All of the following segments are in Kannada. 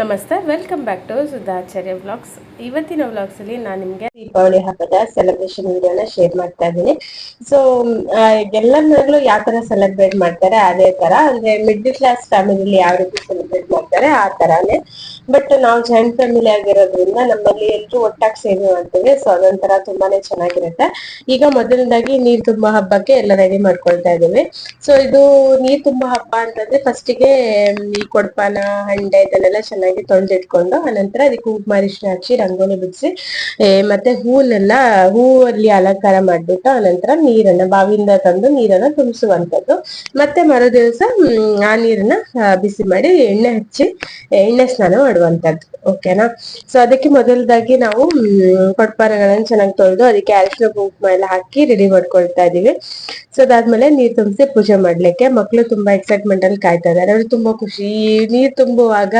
ನಮಸ್ತೆ welcome back to Sudhacharya vlogs ಇವತ್ತಿನ ವ್ಲಾಗ್ಸಲ್ಲಿ ನಾನು ನಿಮಗೆ ದೀಪಾವಳಿ ಹಬ್ಬದ ಸೆಲೆಬ್ರೇಷನ್ ವಿಡಿಯೋನ ಶೇರ್ ಮಾಡ್ತಾ ಇದ್ದೀನಿ. ಸೊ ಎಲ್ಲ ಮನೆಗಳು ಯಾವ ತರ ಸೆಲೆಬ್ರೇಟ್ ಮಾಡ್ತಾರೆ, ಅದೇ ತರ. ಅಂದ್ರೆ ಮಿಡ್ಲ್ ಕ್ಲಾಸ್ ಫ್ಯಾಮಿಲಿ ಯಾವ ರೀತಿ ಸೆಲೆಬ್ರೇಟ್ ಮಾಡ್ತಾರೆ, ಆ ತರಾನೇ. ಬಟ್ ನಾವು ಜಾಯಿಂಟ್ ಫ್ಯಾಮಿಲಿ ಆಗಿರೋದ್ರಿಂದ ನಮ್ಮಲ್ಲಿ ಎಲ್ಲರೂ ಒಟ್ಟಾಗಿ ಸೇವೆ ಮಾಡ್ತೀವಿ. ಸೊ ಅದೊಂಥರ ತುಂಬಾನೇ ಚೆನ್ನಾಗಿರುತ್ತೆ. ಈಗ ಮೊದಲನೇದಾಗಿ ನೀರ್ ತುಂಬಾ ಹಬ್ಬಕ್ಕೆ ಎಲ್ಲ ರೆಡಿ ಮಾಡ್ಕೊಳ್ತಾ ಇದೀವಿ ಸೊ ಇದು ನೀರ್ ತುಂಬಾ ಹಬ್ಬ ಅಂತಂದ್ರೆ ಫಸ್ಟಿಗೆ ಈ ಕೊಡ್ಪಾನ, ಹಂಡೆ ಇದನ್ನೆಲ್ಲ ಚೆನ್ನಾಗಿ ತೊಳೆದಿಟ್ಕೊಂಡು ಆನಂತರ ಅದಕ್ಕೆ ಕುಂಕುಮ ಅರಿಶಿನ ಹಚ್ಚಿ ರಂಗೋಲಿ ಬಿಡಿಸಿ ಮತ್ತೆ ಹೂವನ್ನೆಲ್ಲ, ಹೂವಲ್ಲಿ ಅಲಂಕಾರ ಮಾಡ್ಬಿಟ್ಟು ಆನಂತರ ನೀರನ್ನ ಬಾವಿಯಿಂದ ತಂದು ನೀರನ್ನ ತುಂಬಿಸುವಂತದ್ದು ಮತ್ತೆ ಮರು ದಿವಸ ಆ ನೀರನ್ನ ಬಿಸಿ ಮಾಡಿ ಎಣ್ಣೆ ಹಚ್ಚಿ ಎಣ್ಣೆ ಸ್ನಾನ ಮಾಡುವಂತದ್ದು ಓಕೆನಾ ಸೊ ಅದಕ್ಕೆ ಮೊದಲದಾಗಿ ನಾವು ಕೊಡ್ಪಾರಗಳನ್ನ ಚೆನ್ನಾಗಿ ತೊಳೆದು ಅದಕ್ಕೆ ಅರಿಶಿನ ಕುಂಕುಮ ಎಲ್ಲ ಹಾಕಿ ರೆಡಿ ಮಾಡ್ಕೊಳ್ತಾ ಇದೀವಿ ಸೊ ಅದಾದ್ಮೇಲೆ ನೀರ್ ತುಂಬಿಸಿ ಪೂಜೆ ಮಾಡ್ಲಿಕ್ಕೆ. ಮಕ್ಕಳು ತುಂಬಾ ಎಕ್ಸೈಟ್ಮೆಂಟ್ ಅಲ್ಲಿ ಕಾಯ್ತಾ ಇದ್ದಾರೆ. ಅವ್ರಿಗೆ ತುಂಬಾ ಖುಷಿ. ನೀರ್ ತುಂಬುವಾಗ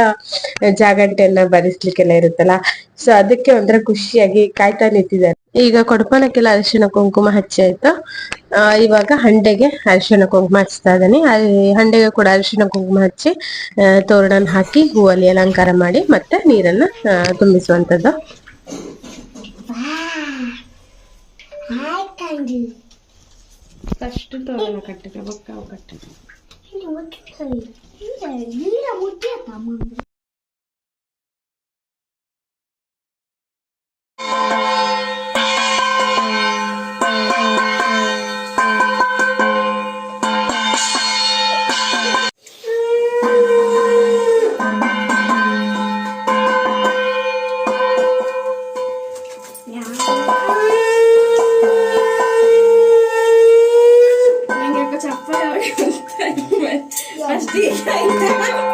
ಜಾಗಂಟೆಯನ್ನ ಬರಿಸ್ಲಿಕ್ಕೆಲ್ಲ ಇರುತ್ತಲ್ಲ? ಸೊ ಅದಕ್ಕೆ ಒಂಥರ ಖುಷಿಯಾಗಿ ಕಾಯ್ತಾ ನಿಂತಿದ್ದಾರೆ. ಈಗ ಕೊಡಪಾನಕ್ಕೆಲ್ಲ ಅರಿಶಿನ ಕುಂಕುಮ ಹಚ್ಚಿ ಆಯ್ತು? ಆ, ಇವಾಗ ಹಂಡೆಗೆ ಅರಿಶಿನ ಕುಂಕುಮ ಹಚ್ತಾ ಇದ್ದಾನೆ. ಹಂಡೆಗೆ ಕೂಡ ಅರಿಶಿನ ಕುಂಕುಮ ಹಚ್ಚಿ ಆ, ತೋರಣ ಹಾಕಿ ಹೂವಲ್ಲಿ ಅಲಂಕಾರ ಮಾಡಿ ಮತ್ತೆ ನೀರನ್ನ ತುಂಬಿಸುವಂತದ್ದು. ಫಸ್ಟ್ ತೋರಣ ಕಟ್ಟಿದೆ ಬೊಕ್ಕ ಕಟ್ಟಿದ್ರೆ ಫಸ್ಟ್ ಮಾಡಿ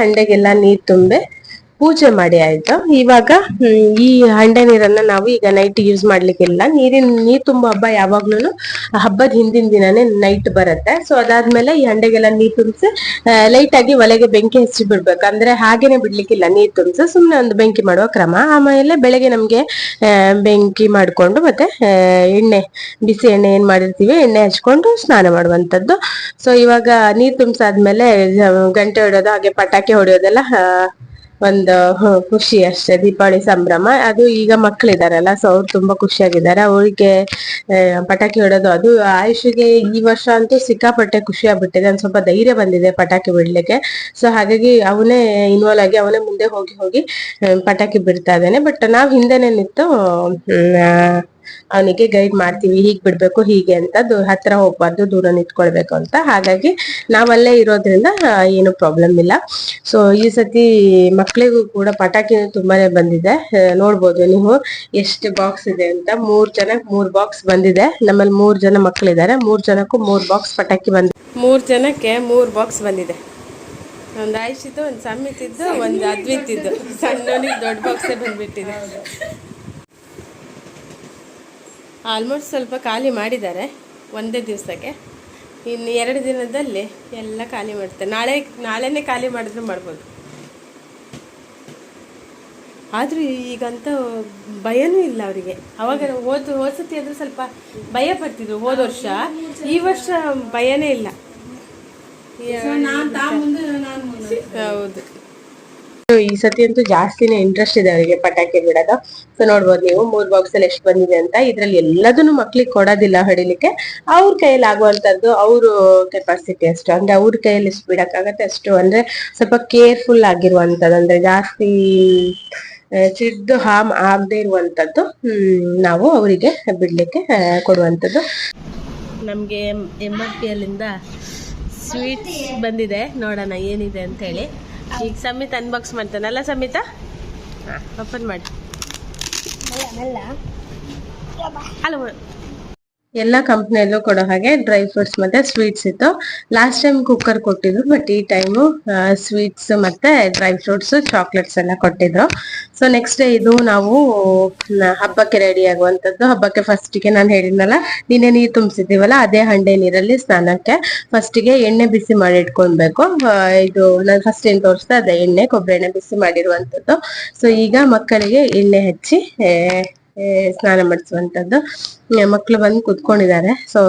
ಹಂಡೆಗೆಲ್ಲ ನೀರ್ ತುಂಬೆ ಪೂಜೆ ಮಾಡಿ ಆಯ್ತು. ಇವಾಗ ಈ ಹಂಡೆ ನೀರನ್ನ ನಾವು ಈಗ ನೈಟ್ ಯೂಸ್ ಮಾಡ್ಲಿಕ್ಕಿಲ್ಲ. ನೀರಿನ, ನೀರ್ ತುಂಬೋ ಹಬ್ಬ ಯಾವಾಗ್ಲೂ ಹಬ್ಬದ ಹಿಂದಿನ ದಿನನೇ ನೈಟ್ ಬರುತ್ತೆ. ಸೊ ಅದಾದ್ಮೇಲೆ ಈ ಹಂಡೆಗೆಲ್ಲ ನೀರ್ ತುಂಬಿಸಿ ಲೈಟ್ ಆಗಿ ಒಲೆಗೆ ಬೆಂಕಿ ಹಚ್ಚಿ ಬಿಡ್ಬೇಕು. ಅಂದ್ರೆ ಹಾಗೇನೆ ಬಿಡ್ಲಿಕ್ಕಿಲ್ಲ, ನೀರ್ ತುಂಬಿಸಿ ಸುಮ್ನೆ ಒಂದು ಬೆಂಕಿ ಮಾಡುವ ಕ್ರಮ. ಆಮೇಲೆ ಬೆಳಗ್ಗೆ ನಮ್ಗೆ ಬೆಂಕಿ ಮಾಡ್ಕೊಂಡು ಮತ್ತೆ ಎಣ್ಣೆ, ಬಿಸಿ ಎಣ್ಣೆ ಏನ್ ಮಾಡಿರ್ತೀವಿ, ಎಣ್ಣೆ ಹಚ್ಕೊಂಡು ಸ್ನಾನ ಮಾಡುವಂತದ್ದು ಸೊ ಇವಾಗ ನೀರ್ ತುಂಬಿಸಾದ್ಮೇಲೆ ಗಂಟೆ ಹೊಡೆಯೋದು, ಹಾಗೆ ಪಟಾಕಿ ಹೊಡೆಯೋದೆಲ್ಲ ಒಂದು ಖುಷಿ ಅಷ್ಟೇ. ದೀಪಾವಳಿ ಸಂಭ್ರಮ. ಅದು ಈಗ ಮಕ್ಕಳಿದಾರಲ್ಲ ಸೊ ಅವ್ರು ತುಂಬಾ ಖುಷಿಯಾಗಿದ್ದಾರೆ. ಅವರಿಗೆ ಪಟಾಕಿ ಹೊಡೋದು ಅದು ಆಯುಷಿಗೆ ಈ ವರ್ಷ ಅಂತೂ ಸಿಕ್ಕಾಪಟ್ಟೆ ಖುಷಿ ಆಗ್ಬಿಟ್ಟಿದೆ. ಒಂದ್ ಸ್ವಲ್ಪ ಧೈರ್ಯ ಬಂದಿದೆ ಪಟಾಕಿ ಬಿಡ್ಲಿಕ್ಕೆ. ಸೊ ಹಾಗಾಗಿ ಅವನೇ ಇನ್ವಾಲ್ವ್ ಆಗಿ, ಅವನೇ ಮುಂದೆ ಹೋಗಿ ಹೋಗಿ ಪಟಾಕಿ ಬಿಡ್ತಾ ಇದ್ದಾನೆ. ಬಟ್ ನಾವ್ ಹಿಂದೆನೆ ನಿಂತು ಅವನಿಗೆ ಗೈಡ್ ಮಾಡ್ತೀವಿ, ಹೀಗ್ ಬಿಡ್ಬೇಕು, ಹೀಗೆ ಅಂತ ಹತ್ರ ಹೋಗ್ಬಾರ್ದು ದೂರ ನಿಂತ್ಕೊಳ್ಬೇಕು ಅಂತ. ಹಾಗಾಗಿ ನಾವಲ್ಲೇ ಇರೋದ್ರಿಂದ ಏನು ಪ್ರಾಬ್ಲಮ್ ಇಲ್ಲ. ಸೊ ಈ ಸತಿ ಮಕ್ಳಿಗೂ ಕೂಡ ಪಟಾಕಿ ತುಂಬಾನೇ ಬಂದಿದೆ. ನೋಡ್ಬೋದು ನೀವು ಎಷ್ಟು ಬಾಕ್ಸ್ ಇದೆ ಅಂತ. ಮೂರ್ ಜನ, ಮೂರ್ ಬಾಕ್ಸ್ ಬಂದಿದೆ. ನಮ್ಮಲ್ಲಿ ಮೂರ್ ಜನ ಮಕ್ಕಳಿದ್ದಾರೆ ಮೂರ್ ಜನಕ್ಕೂ ಮೂರ್ ಬಾಕ್ಸ್ ಪಟಾಕಿ ಬಂದಿದೆ ಮೂರ್ ಜನಕ್ಕೆ ಮೂರ್ ಬಾಕ್ಸ್ ಬಂದಿದೆ. ಒಂದು ಆಯುಷಿದ್ದು ಒಂದು ಸಮ್ಮಿತಿದ್ದು, ಒಂದು ಅದ್ವಿತಿದ್ದು. ಸಣ್ಣ ದೊಡ್ಡ ಬಾಕ್ಸೇ ಬಂದ್ಬಿಟ್ಟಿದೆ. ಆಲ್ಮೋಸ್ಟ್ ಸ್ವಲ್ಪ ಖಾಲಿ ಮಾಡಿದ್ದಾರೆ ಒಂದೇ ದಿವಸಕ್ಕೆ. ಇನ್ನು ಎರಡು ದಿನದಲ್ಲಿ ಎಲ್ಲ ಖಾಲಿ ಮಾಡ್ತಾರೆ. ನಾಳೆ ನಾಳೆನೇ ಖಾಲಿ ಮಾಡಿದ್ರು ಮಾಡ್ಬೋದು. ಆದರೂ ಈಗಂತ ಭಯನೂ ಇಲ್ಲ ಅವರಿಗೆ. ಅವಾಗ ಹೋದ ಹೋದ ಸತಿ ಆದರೂ ಸ್ವಲ್ಪ ಭಯ ಪಡ್ತಿದ್ರು ಹೋದ ವರ್ಷ. ಈ ವರ್ಷ ಭಯನೇ ಇಲ್ಲ. ಹೌದು. ಈ ಸತಿ ಅಂತೂ ಜಾಸ್ತಿನೇ ಇಂಟ್ರೆಸ್ಟ್ ಇದೆ ಅವರಿಗೆ ಪಟಾಕಿ ಬಿಡೋದು. ಸೊ ನೋಡ್ಬೋದು ನೀವು ಮೂರ್ ಬಾಕ್ಸ್ ಅಲ್ಲಿ ಎಷ್ಟು ಬಂದಿದೆ ಅಂತ. ಇದ್ರಲ್ಲಿ ಎಲ್ಲದನ್ನು ಮಕ್ಳಿಗೆ ಕೊಡೋದಿಲ್ಲ ಹೊಡಿಲಿಕ್ಕೆ. ಅವ್ರ ಕೈಯಲ್ಲಿ ಆಗುವಂತದ್ದು ಅವ್ರ ಕೆಪಾಸಿಟಿ ಅಷ್ಟು. ಅಂದ್ರೆ ಅವ್ರ ಕೈಯಲ್ಲಿ ಎಷ್ಟು ಬಿಡಕ್ಕಾಗತ್ತೆ ಅಷ್ಟು. ಅಂದ್ರೆ ಸ್ವಲ್ಪ ಕೇರ್ಫುಲ್ ಆಗಿರುವಂತದ್ದು ಅಂದ್ರೆ ಜಾಸ್ತಿ ಸಿದ್ದು ಹಾಮ್ ಆಗದೆ ಇರುವಂತದ್ದು ನಾವು ಅವರಿಗೆ ಬಿಡ್ಲಿಕ್ಕೆ ಕೊಡುವಂತದ್ದು ನಮಗೆ ಎಂ ಆರ್ ಪಿ ಅಲ್ಲಿಂದ ಸ್ವೀಟ್ಸ್ ಬಂದಿದೆ. ನೋಡೋಣ ಏನಿದೆ ಅಂತ ಹೇಳಿ. ಈಗ ಸಮಿತ್ ಅನ್ಬಾಕ್ಸ್ ಮಾಡ್ತಾನಲ್ಲ ಸಮಿತ? ಹಾಂ. ಓಪನ್ ಮಾಡಿ. ಅಲ್ಲ ಎಲ್ಲಾ ಕಂಪ್ನಿಯಲ್ಲೂ ಕೊಡೋ ಹಾಗೆ ಡ್ರೈ ಫ್ರೂಟ್ಸ್ ಮತ್ತೆ ಸ್ವೀಟ್ಸ್ ಇತ್ತು. ಲಾಸ್ಟ್ ಟೈಮ್ ಕುಕ್ಕರ್ ಕೊಟ್ಟಿದ್ರು ಬಟ್ ಈ ಟೈಮು ಸ್ವೀಟ್ಸ್ ಮತ್ತೆ ಡ್ರೈ ಫ್ರೂಟ್ಸ್ ಚಾಕ್ಲೇಟ್ಸ್ ಎಲ್ಲ ಕೊಟ್ಟಿದ್ರು. ಸೊ ನೆಕ್ಸ್ಟ್ ಡೇ ಇದು ನಾವು ಹಬ್ಬಕ್ಕೆ ರೆಡಿ ಆಗುವಂತದ್ದು ಹಬ್ಬಕ್ಕೆ ಫಸ್ಟಿಗೆ ನಾನು ಹೇಳಿದ್ನಲ್ಲ ನಿನ್ನೆ ನೀರು ತುಂಬಿಸಿದ್ದೀವಲ್ಲ, ಅದೇ ಹಂಡೆ ನೀರಲ್ಲಿ ಸ್ನಾನಕ್ಕೆ ಫಸ್ಟಿಗೆ ಎಣ್ಣೆ ಬಿಸಿ ಮಾಡಿ ಇಟ್ಕೊಳ್ಬೇಕು. ಇದು ನಾನು ಫಸ್ಟ್ ಏನ್ ತೋರಿಸ್ದೆ, ಅದೇ ಎಣ್ಣೆ ಕೊಬ್ಬರಿ ಎಣ್ಣೆ ಬಿಸಿ ಮಾಡಿರುವಂತದ್ದು ಸೊ ಈಗ ಮಕ್ಕಳಿಗೆ ಎಣ್ಣೆ ಹಚ್ಚಿ ಸ್ನಾನ ಮಾಡಿಸುವಂತದ್ದು. ಮಕ್ಕಳು ಬಂದು ಕುತ್ಕೊಂಡಿದ್ದಾರೆ. ಸೊ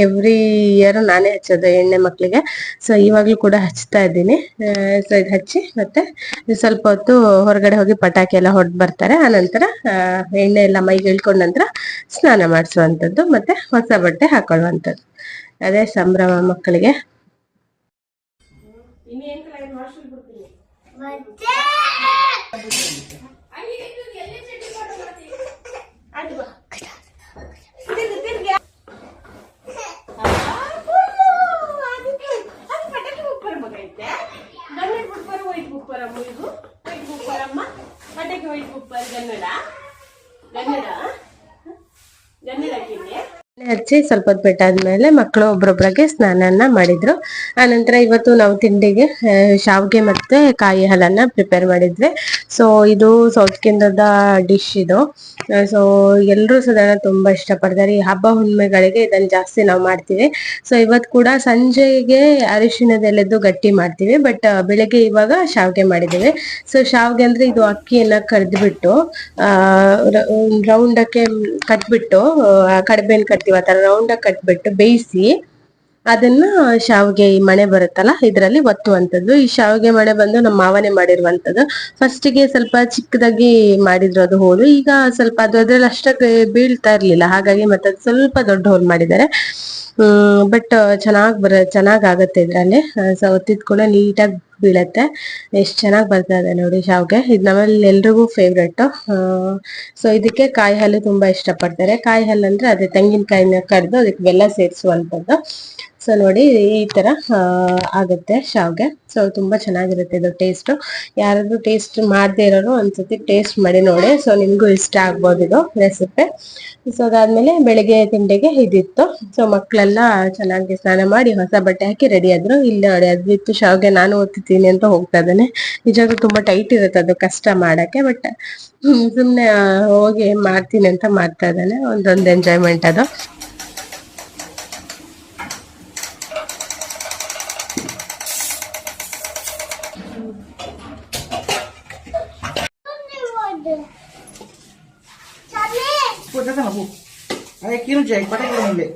ಎವ್ರಿ ಇಯರ್ ನಾನೇ ಹಚ್ಚೋದು ಎಣ್ಣೆ ಮಕ್ಕಳಿಗೆ ಸೊ ಇವಾಗ್ಲೂ ಕೂಡ ಹಚ್ತಾ ಇದ್ದೀನಿ. ಸೊ ಇದು ಹಚ್ಚಿ ಮತ್ತೆ ಸ್ವಲ್ಪ ಹೊತ್ತು ಹೊರಗಡೆ ಹೋಗಿ ಪಟಾಕಿ ಎಲ್ಲ ಹೊಡೆದು ಬರ್ತಾರೆ. ಆನಂತರ ಆ, ಎಣ್ಣೆ ಎಲ್ಲ ಮೈಗೆ ಇಳ್ಕೊಂಡ ನಂತರ ಸ್ನಾನ ಮಾಡಿಸುವಂಥದ್ದು ಮತ್ತೆ ಹೊಸ ಬಟ್ಟೆ ಹಾಕೊಳ್ಳುವಂಥದ್ದು ಅದೇ ಸಂಭ್ರಮ ಮಕ್ಕಳಿಗೆ ಎಣ್ಣೆ ಹಚ್ಚಿ ಸ್ವಲ್ಪ ಹೊತ್ತು ಬಿಟ್ಟಾದ್ಮೇಲೆ ಮಕ್ಕಳು ಒಬ್ರೊಬ್ರಿಗೆ ಸ್ನಾನನ ಮಾಡಿದ್ರು. ಆನಂತರ ಇವತ್ತು ನಾವು ತಿಂಡಿಗೆ ಶಾವ್ಗೆ ಮತ್ತೆ ಕಾಯಿ ಹಾಲನ್ನ ಪ್ರಿಪೇರ್ ಮಾಡಿದ್ವಿ. ಸೊ ಇದು ಸೌತ್ ಕೇಂದ್ರದ ಡಿಶ್ ಇದು. ಸೊ ಎಲ್ಲರೂ ಸಾಧಾರಣ ತುಂಬಾ ಇಷ್ಟಪಡ್ತಾರೆ. ಈ ಹಬ್ಬ ಹುಣ್ಣಿಮೆಗಳಿಗೆ ಇದನ್ನ ಜಾಸ್ತಿ ನಾವು ಮಾಡ್ತೀವಿ. ಸೊ ಇವತ್ತು ಕೂಡ ಸಂಜೆಗೆ ಅರಿಶಿಣದೆಲೆದ್ದು ಗಟ್ಟಿ ಮಾಡ್ತೀವಿ. ಬಟ್ ಬೆಳಗ್ಗೆ ಇವಾಗ ಶಾವ್ಗೆ ಮಾಡಿದ್ದೀವಿ. ಸೊ ಶಾವ್ಗೆ ಅಂದ್ರೆ ಇದು ಅಕ್ಕಿಯನ್ನ ಕರ್ದ್ಬಿಟ್ಟು ಆ ರೌಂಡಕ್ಕೆ ಕಟ್ಬಿಟ್ಟು ಆ, ಕಡ್ಬೇನ್ ಕಟ್ತೀವಿ ಆ ತರ ಕಟ್ಬಿಟ್ಟು ಬೇಯಿಸಿ ಅದನ್ನ ಶಾವಿಗೆ ಈ ಮಣೆ ಬರುತ್ತಲ್ಲ, ಇದರಲ್ಲಿ ಒತ್ತುವಂಥದ್ದು. ಈ ಶಾವಿಗೆ ಮಣೆ ಬಂದು ನಮ್ಮ ಮಾವನೇ ಮಾಡಿರುವಂತದ್ದು ಫಸ್ಟಿಗೆ ಸ್ವಲ್ಪ ಚಿಕ್ಕದಾಗಿ ಮಾಡಿದ್ರು ಅದು ಹೋಲು ಈಗ ಸ್ವಲ್ಪ ಅದು ಅದ್ರಲ್ಲಿ ಅಷ್ಟಕ್ಕೆ ಬೀಳ್ತಾ ಇರ್ಲಿಲ್ಲ. ಹಾಗಾಗಿ ಮತ್ತೆ ಸ್ವಲ್ಪ ದೊಡ್ಡ ಹೋಲ್ ಮಾಡಿದ್ದಾರೆ. ಹ್ಮ್ ಬಟ್ ಚೆನ್ನಾಗ್ ಬರ ಚೆನ್ನಾಗ್ ಆಗತ್ತೆ ಇದ್ರಲ್ಲಿ ಸೊ ಒತ್ತಿದ ಕೂಡ ನೀಟಾಗಿ ಬೀಳತ್ತೆ. ಎಷ್ಟ್ ಚೆನ್ನಾಗ್ ಬರ್ತಾ ಇದೆ ನೋಡಿ ಶಾವ್ಗೆ. ಇದು ನಮ್ಮಲ್ಲಿ ಎಲ್ರಿಗೂ ಫೇವ್ರೆಟ್ ಸೊ ಇದಕ್ಕೆ ಕಾಯಿ ಹಾಲು ತುಂಬಾ ಇಷ್ಟಪಡ್ತಾರೆ. ಕಾಯಿ ಹಾಲು ಅಂದ್ರೆ ಅದೇ ತೆಂಗಿನಕಾಯಿನ ಕರೆದು ಅದಕ್ಕೆ ಬೆಲ್ಲ ಸೇರಿಸುವಂತದ್ದು ಸೊ ನೋಡಿ, ಈ ತರ ಆಗುತ್ತೆ ಶಾವ್ಗೆ. ಸೊ ತುಂಬಾ ಚೆನ್ನಾಗಿರುತ್ತೆ ಇದು ಟೇಸ್ಟ್ ಯಾರಾದ್ರೂ ಟೇಸ್ಟ್ ಮಾಡದೇ ಇರೋರು ಒಂದ್ಸತಿ ಟೇಸ್ಟ್ ಮಾಡಿ ನೋಡಿ. ಸೊ ನಿಮ್ಗೂ ಇಷ್ಟ ಆಗ್ಬೋದು ಇದು ರೆಸಿಪಿ ಸೊ ಅದಾದ್ಮೇಲೆ ಬೆಳಿಗ್ಗೆ ತಿಂಡಿಗೆ ಇದಿತ್ತು. ಸೊ ಮಕ್ಕಳೆಲ್ಲ ಚೆನ್ನಾಗಿ ಸ್ನಾನ ಮಾಡಿ ಹೊಸ ಬಟ್ಟೆ ಹಾಕಿ ರೆಡಿ ಆದ್ರು. ಇಲ್ಲ ನೋಡಿ ಅದಿತ್ತು ಶಾವ್ಗೆ ನಾನು ಓದ್ತಿದ್ದೀನಿ ಅಂತ ಹೋಗ್ತಾ ಇದ್ದಾನೆ. ನಿಜವಾಗ್ಲೂ ತುಂಬಾ ಟೈಟ್ ಇರುತ್ತೆ ಅದು ಕಷ್ಟ ಮಾಡಕ್ಕೆ ಬಟ್ ಸುಮ್ನೆ ಹೋಗಿ ಮಾಡ್ತೀನಿ ಅಂತ ಮಾಡ್ತಾ ಇದ್ದಾನೆ. ಒಂದೊಂದು ಎಂಜಾಯ್ಮೆಂಟ್ ಅದು. Puta sama bu. Ay kilo cek, pada kilo mule.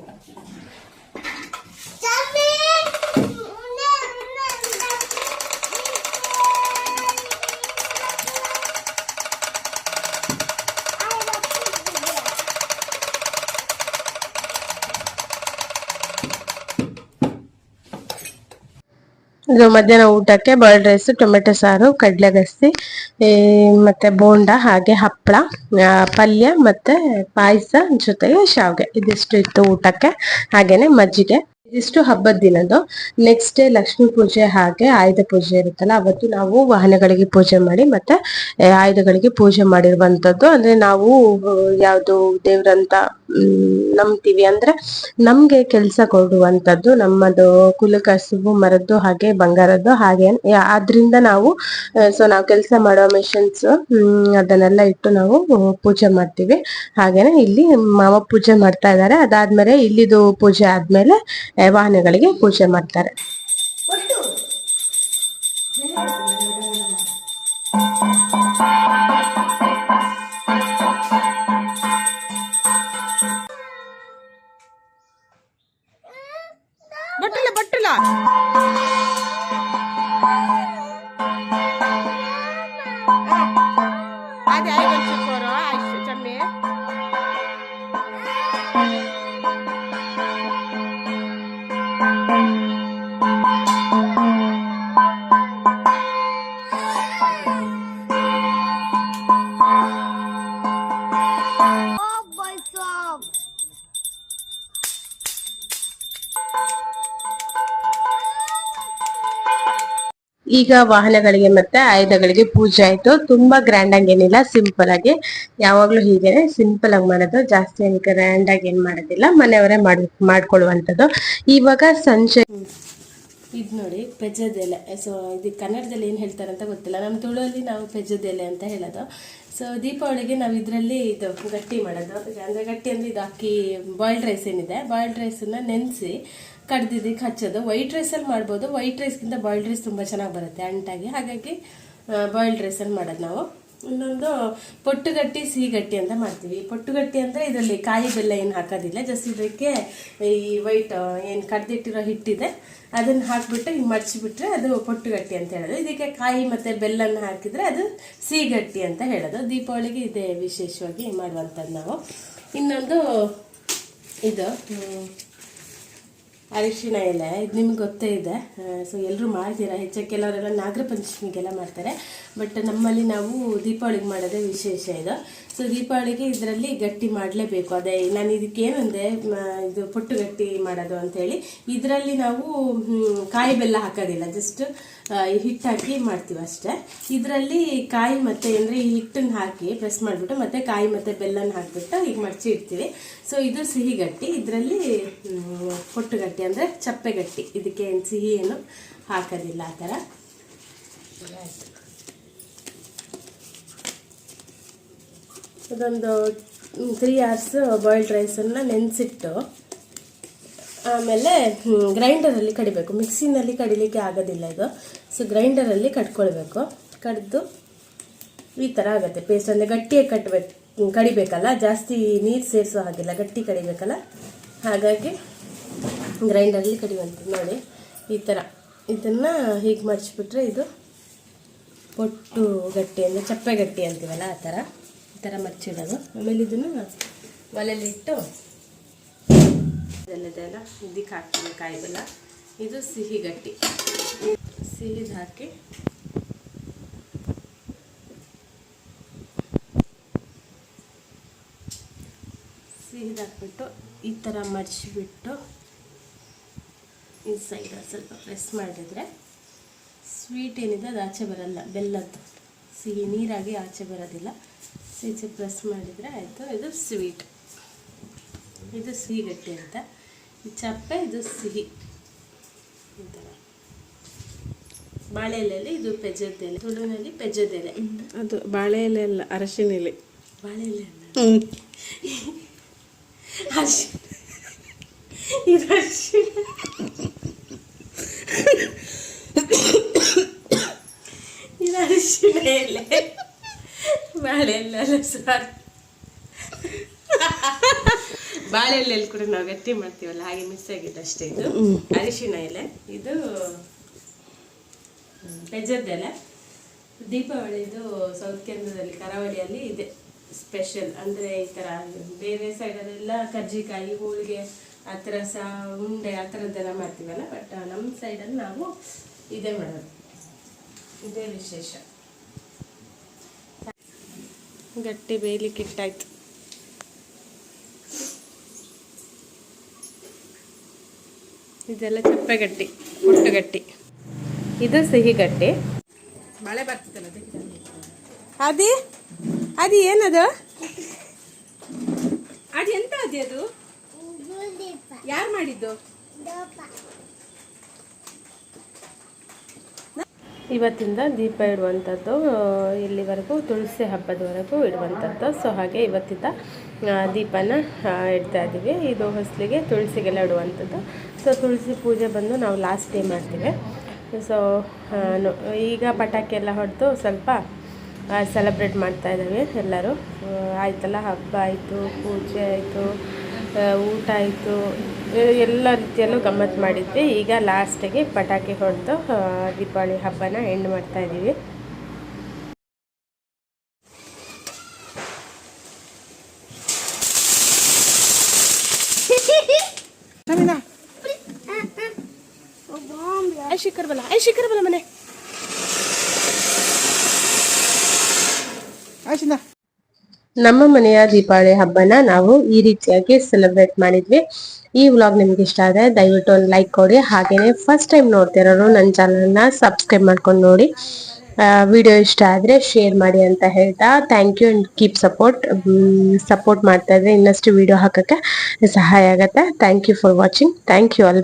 ಇದು ಮಧ್ಯಾಹ್ನ ಊಟಕ್ಕೆ ಬಾಯ್ಲ್ಡ್ ರೈಸ್ ಟೊಮೆಟೊ ಸಾರು ಕಡಲೆ ಗಸಿ ಮತ್ತೆ ಬೋಂಡ ಹಾಗೆ ಹಪ್ಪಳ ಪಲ್ಯ ಮತ್ತೆ ಪಾಯಸ ಜೊತೆಗೆ ಶಾವಿಗೆ. ಇದಿಷ್ಟು ಇತ್ತು ಊಟಕ್ಕೆ. ಹಾಗೇನೆ ಮಜ್ಜಿಗೆ. ಇದಿಷ್ಟು ಹಬ್ಬದ ದಿನದ್ದು. ನೆಕ್ಸ್ಟ್ ಡೇ ಲಕ್ಷ್ಮಿ ಪೂಜೆ ಹಾಗೆ ಆಯುಧ ಪೂಜೆ ಇರುತ್ತಲ್ಲ, ಅವತ್ತು ನಾವು ವಾಹನಗಳಿಗೆ ಪೂಜೆ ಮಾಡಿ ಮತ್ತೆ ಆಯುಧಗಳಿಗೆ ಪೂಜೆ ಮಾಡಿರುವಂತದ್ದು. ಅಂದ್ರೆ ನಾವು ಯಾವ್ದು ದೇವ್ರಂತ ನಂಬ್ತೀವಿ ಅಂದ್ರೆ ನಮ್ಗೆ ಕೆಲಸ ಕೊಡುವಂತದ್ದು, ನಮ್ಮದು ಕುಲಕಸುಬು ಮರದ್ದು ಹಾಗೆ ಬಂಗಾರದ್ದು ಹಾಗೆ. ಆದ್ರಿಂದ ನಾವು ಸೊ ನಾವು ಕೆಲಸ ಮಾಡೋ ಮೆಷಿನ್ಸ್ ಅದನ್ನೆಲ್ಲ ಇಟ್ಟು ನಾವು ಪೂಜೆ ಮಾಡ್ತೀವಿ. ಹಾಗೇನೆ ಇಲ್ಲಿ ಮಾವ ಪೂಜೆ ಮಾಡ್ತಾ ಇದ್ದಾರೆ ಅದಾದ್ಮೇಲೆ ಇಲ್ಲಿದು ಪೂಜೆ ಆದ್ಮೇಲೆ ವಾಹನಗಳಿಗೆ ಪೂಜೆ ಮಾಡ್ತಾರೆ. ಬಟ್ಟಲ ಬಟ್ಟಲ. ಅದೇ ಐದು ವರ್ಷಕ್ಕೋರು ಆಯ್ತು ಚಮ್ಮಿ ಈಗ ವಾಹನಗಳಿಗೆ ಮತ್ತೆ ಆಯುಧಗಳಿಗೆ ಪೂಜೆ ಆಯ್ತು. ತುಂಬಾ ಗ್ರ್ಯಾಂಡ್ ಆಗಿ ಏನಿಲ್ಲ ಸಿಂಪಲ್ ಆಗಿ. ಯಾವಾಗ್ಲೂ ಹೀಗೇನೆ ಸಿಂಪಲ್ ಆಗಿ ಮಾಡೋದು. ಜಾಸ್ತಿ ಏನು ಗ್ರ್ಯಾಂಡ್ ಆಗಿ ಏನ್ ಮಾಡೋದಿಲ್ಲ. ಮನೆಯವರೇ ಮಾಡ್, ಮಾಡ್ಕೊಳ್ಳುವಂಥದ್ದು. ಇವಾಗ ಸಂಜೆ ಇದು ನೋಡಿ ಪೆಜದೆಲೆ ಸೊ ಇದು ಕನ್ನಡದಲ್ಲಿ ಏನು ಹೇಳ್ತಾರೆ ಅಂತ ಗೊತ್ತಿಲ್ಲ. ನಮ್ಮ ತುಳುವಲ್ಲಿ ನಾವು ಪೆಜದೆಲೆ ಅಂತ ಹೇಳೋದು. ಸೊ ದೀಪಾವಳಿಗೆ ನಾವು ಇದರಲ್ಲಿ ಇದು ಗಟ್ಟಿ ಮಾಡೋದು. ಅಂದರೆ ಗಟ್ಟಿ ಅಂದರೆ ಇದು ಅಕ್ಕಿ ಬಾಯ್ಲ್ಡ್ ರೈಸ್ ಏನಿದೆ. ಬಾಯ್ಲ್ಡ್ ರೈಸನ್ನು ನೆನೆಸಿ ಕಡ್ದಿದ್ದಕ್ಕೆ ಹಚ್ಚೋದು ವೈಟ್ ರೈಸಲ್ಲಿ ಮಾಡ್ಬೋದು. ವೈಟ್ ರೈಸ್ಗಿಂತ ಬಾಯ್ಲ್ಡ್ ರೈಸ್ ತುಂಬ ಚೆನ್ನಾಗಿ ಬರುತ್ತೆ ಅಂಟಾಗಿ. ಹಾಗಾಗಿ ಬಾಯ್ಲ್ಡ್ ರೈಸಲ್ಲಿ ಮಾಡೋದು ನಾವು. ಇನ್ನೊಂದು ಪೊಟ್ಟುಗಟ್ಟಿ ಸಿಹಿಗಟ್ಟಿ ಅಂತ ಮಾಡ್ತೀವಿ. ಪೊಟ್ಟುಗಟ್ಟಿ ಅಂದರೆ ಇದರಲ್ಲಿ ಕಾಯಿ ಬೆಲ್ಲ ಏನು ಹಾಕೋದಿಲ್ಲ. ಜಸ್ಟ್ ಇದಕ್ಕೆ ಈ ವೈಟ್ ಏನು ಕಡ್ದಿಟ್ಟಿರೋ ಹಿಟ್ಟಿದೆ, ಅದನ್ನು ಹಾಕಿಬಿಟ್ಟು ಹಿಂಗೆ ಮಡಚಿಬಿಟ್ರೆ ಅದು ಪೊಟ್ಟುಗಟ್ಟಿ ಅಂತ ಹೇಳೋದು. ಇದಕ್ಕೆ ಕಾಯಿ ಮತ್ತು ಬೆಲ್ಲನ ಹಾಕಿದರೆ ಅದು ಸಿಹಿಗಟ್ಟಿ ಅಂತ ಹೇಳೋದು. ದೀಪಾವಳಿಗೆ ಇದೇ ವಿಶೇಷವಾಗಿ ಮಾಡುವಂಥದ್ದು ನಾವು. ಇನ್ನೊಂದು ಇದು ಅರಿಶಿಣ ಎಲೆ, ಇದು ನಿಮ್ಗೆ ಗೊತ್ತೇ ಇದೆ. ಸೊ ಎಲ್ಲರೂ ಮಾಡ್ತೀರಾ? ಹೆಚ್ಚಾಗಿ ಕೆಲವರೆಲ್ಲ ನಾಗರ ಪಂಚಮಿಗೆಲ್ಲ ಮಾಡ್ತಾರೆ. ಬಟ್ ನಮ್ಮಲ್ಲಿ ನಾವು ದೀಪಾವಳಿಗೆ ಮಾಡೋದೇ ವಿಶೇಷ ಇದು. ಸೊ ದೀಪಾವಳಿಗೆ ಇದರಲ್ಲಿ ಗಟ್ಟಿ ಮಾಡಲೇಬೇಕು. ಅದೇ, ನಾನು ಇದಕ್ಕೆ ಏನಂದೆ ಇದು ಪುಟ್ಟು ಗಟ್ಟಿ ಮಾಡೋದು ಅಂತೇಳಿ ಇದರಲ್ಲಿ ನಾವು ಕಾಯಿ ಬೆಲ್ಲ ಹಾಕೋದಿಲ್ಲ. ಜಸ್ಟ್ ಹಿಟ್ಟು ಹಾಕಿ ಮಾಡ್ತೀವಿ ಅಷ್ಟೇ. ಇದರಲ್ಲಿ ಕಾಯಿ ಮತ್ತೆ, ಅಂದರೆ ಈ ಹಿಟ್ಟನ್ನು ಹಾಕಿ ಪ್ರೆಸ್ ಮಾಡಿಬಿಟ್ಟು, ಮತ್ತೆ ಕಾಯಿ ಮತ್ತೆ ಬೆಲ್ಲನ ಹಾಕಿಬಿಟ್ಟು ಈಗ ಮಡಚಿ ಇಡ್ತೀವಿ. ಸೊ ಇದು ಸಿಹಿ ಗಟ್ಟಿ. ಇದರಲ್ಲಿ ಪೊಟ್ಟು ಗಟ್ಟಿ ಅಂದರೆ ಚಪ್ಪೆ ಗಟ್ಟಿ. ಇದಕ್ಕೆ ಏನು ಸಿಹಿ ಏನು ಹಾಕೋದಿಲ್ಲ ಆ ಥರ. ಆಯ್ತು. ಅದೊಂದು ತ್ರೀ ಅವರ್ಸ್ ಬಾಯ್ಲ್ಡ್ ರೈಸನ್ನು ನೆನೆಸಿಟ್ಟು, ಆಮೇಲೆ ಗ್ರೈಂಡರಲ್ಲಿ ಕಡಿಬೇಕು. ಮಿಕ್ಸಿನಲ್ಲಿ ಕಡಿಲಿಕ್ಕೆ ಆಗೋದಿಲ್ಲ ಇದು. ಸೊ ಗ್ರೈಂಡರಲ್ಲಿ ಕಟ್ಕೊಳ್ಬೇಕು. ಕಡಿದು ಈ ಥರ ಆಗುತ್ತೆ. ಪೇಸ್ಟ್ ಅಂದರೆ ಗಟ್ಟಿಯಾಗಿ ಕಟ್ಟಬೇಕು ಕಡಿಬೇಕಲ್ಲ? ಜಾಸ್ತಿ ನೀರು ಸೇರಿಸೋ ಹಾಗಿಲ್ಲ, ಗಟ್ಟಿ ಕಡಿಬೇಕಲ್ಲ? ಹಾಗಾಗಿ ಗ್ರೈಂಡರಲ್ಲಿ ಕಡಿಯುವಂಥದ್ದು ನೋಡಿ ಈ ಥರ ಇದನ್ನು ಹೀಗೆ ಮಡಚಿಬಿಟ್ರೆ ಇದು, ಪೊಟ್ಟು ಗಟ್ಟಿ ಅಂದರೆ ಚಪ್ಪೆ ಗಟ್ಟಿ ಅಂತೀವಲ್ಲ ಆ ಥರ ಥರ ಮರ್ಚಿಡೋದು. ಆಮೇಲೆ ಇದನ್ನು ಒಲೆಯಲ್ಲಿಟ್ಟು ಇದೆಲ್ಲದೆಲ್ಲ ಇದಕ್ಕೆ ಹಾಕ್ತೀನಿ ಕಾಯಿ ಬೆಲ್ಲ ಇದು ಸಿಹಿ ಗಟ್ಟಿ. ಸಿಹಿದು ಹಾಕಿ ಸಿಹಿದು ಹಾಕ್ಬಿಟ್ಟು ಈ ಥರ ಮರ್ಚಿಬಿಟ್ಟು ಈ ಸೈಡ್ ಸ್ವಲ್ಪ ಪ್ರೆಸ್ ಮಾಡಿದರೆ ಸ್ವೀಟ್ ಏನಿದೆ ಅದು ಆಚೆ ಬರಲ್ಲ, ಬೆಲ್ಲದ್ದು. ಸಿಹಿ ನೀರಾಗಿ ಆಚೆ ಬರೋದಿಲ್ಲ. ಈಚೆ ಪ್ರೆಸ್ ಮಾಡಿದರೆ ಆಯಿತು. ಇದು ಸ್ವೀಟ್ ಇದು ಸಿಹಿ ಗಟ್ಟಿ ಅಂತ. ಈ ಚಪ್ಪೆ ಇದು ಸಿಹಿ. ಈ ಥರ ಬಾಳೆ ಎಲೆಯಲ್ಲಿ ಇದು ಪೆಜದ ಎಲೆ. ತುಳುನಲ್ಲಿ ಪೆಜದ ಎಲೆ. ಅದು ಬಾಳೆ ಎಲೆ ಅಲ್ಲ ಅರಶಿನ ಎಲೆ. ಬಾಳೆ ಎಲೆ ಅಲ್ಲ? ಅರಶಿನ. ಇದು ಅರಶಿನ. ಇದು ಅರಶಿನ ಎಲೆ. ಬಾಳೆ ಎಲೆ ಅಲ್ಲ ಸಾರಿ ಕೂಡ ನಾವು ಗಟ್ಟಿ ಮಾಡ್ತೀವಲ್ಲ ಹಾಗೆ ಮಿಸ್ ಆಗಿದೆ ಅಷ್ಟೇ ಇದು. ಅರಿಶಿನ ಎಲೆ ಇದು ಬೆಜ್ಜದ ದೀಪಾವಳಿ ದೀಪಾವಳಿದು ಸೌತ್ ಕೇಂದ್ರದಲ್ಲಿ ಕರಾವಳಿಯಲ್ಲಿ ಇದೆ ಸ್ಪೆಷಲ್ ಅಂದರೆ ಈ ಥರ ಬೇರೆ ಸೈಡಲ್ಲೆಲ್ಲ ಕರ್ಜಿಕಾಯಿ ಹೋಳಿಗೆ ಆ ಥರ ಸಹ ಉಂಡೆ ಆ ಥರದ್ದೆಲ್ಲ ಮಾಡ್ತೀವಲ್ಲ ಬಟ್ ನಮ್ಮ ಸೈಡಲ್ಲಿ ನಾವು ಇದೇ ಮಾಡೋದು. ಇದೇ ವಿಶೇಷ. ಗಟ್ಟಿ ಬೇಯಲಿಕ್ಕೆ ಇಟ್ಟಾಯ್ತು. ಇದೆಲ್ಲ ಚಪ್ಪೆ ಗಟ್ಟಿ ಪುಟ್ಟು ಗಟ್ಟಿ. ಇದು ಸಿಹಿ ಗಟ್ಟಿ. ಮಳೆ ಬರ್ತದಲ್ಲ ಅದಿ ಅದು ಏನದು? ಅದು ಎಂತ ಅದಿ ಅದು? ಯಾರು ಮಾಡಿದ್ದು? ಇವತ್ತಿಂದ ದೀಪ ಇಡುವಂಥದ್ದು ಇಲ್ಲಿವರೆಗೂ ತುಳಸಿ ಹಬ್ಬದವರೆಗೂ ಇಡುವಂಥದ್ದು. ಸೊ ಹಾಗೆ ಇವತ್ತಿಂದ ದೀಪನ ಇಡ್ತಾ ಇದ್ದೀವಿ. ಇದು ಹೊಸಲಿಗೆ ತುಳಸಿಗೆಲ್ಲ ಇಡುವಂಥದ್ದು. ಸೊ ತುಳಸಿ ಪೂಜೆ ಬಂದು ನಾವು ಲಾಸ್ಟ್ ಡೇ ಮಾಡ್ತೀವಿ. ಸೊ ಈಗ ಪಟಾಕಿ ಎಲ್ಲ ಹೊಡೆದು ಸ್ವಲ್ಪ ಸೆಲೆಬ್ರೇಟ್ ಮಾಡ್ತಾ ಇದ್ದೀವಿ ಎಲ್ಲರೂ. ಆಯ್ತಲ್ಲ, ಹಬ್ಬ ಆಯಿತು, ಪೂಜೆ ಆಯಿತು ಊಟ ಆಯಿತು. ಎಲ್ಲ ರೀತಿಯಲ್ಲೂ ಗಮ್ಮತ್ತು ಮಾಡಿದ್ವಿ. ಈಗ ಲಾಸ್ಟಿಗೆ ಪಟಾಕಿ ಹೊಡೆದು ದೀಪಾವಳಿ ಹಬ್ಬನ ಎಂಡ್ ಮಾಡ್ತಾ ಇದ್ದೀವಿ ಶಿಖರ್ ಬಲ ಐ ಶಿಖರ್ ಬಲ ಮನೆ. ಆಯ್ಸಿಂದ? ನಮ್ಮ ಮನೆಯ ದೀಪಾವಳಿ ಹಬ್ಬನ ನಾವು ಈ ರೀತಿಯಾಗಿ ಸೆಲೆಬ್ರೇಟ್ ಮಾಡಿದ್ವಿ. ಈ ವ್ಲಾಗ್ ನಿಮ್ಗೆ ಇಷ್ಟ ಆದ್ರೆ ದಯವಿಟ್ಟು ಒಂದು ಲೈಕ್ ಕೊಡಿ. ಹಾಗೇನೆ ಫಸ್ಟ್ ಟೈಮ್ ನೋಡ್ತಿರೋರು ನನ್ನ ಚಾನಲ್ನ ಸಬ್ಸ್ಕ್ರೈಬ್ ಮಾಡ್ಕೊಂಡು ನೋಡಿ. ವಿಡಿಯೋ ಇಷ್ಟ ಆದರೆ ಶೇರ್ ಮಾಡಿ ಅಂತ ಹೇಳ್ತಾ thank you and keep support support ಮಾಡ್ತಾ ಇದ್ರೆ ಇನ್ನಷ್ಟು ವಿಡಿಯೋ ಹಾಕಕ್ಕೆ ಸಹಾಯ ಆಗುತ್ತೆ. Thank you for watching thank you all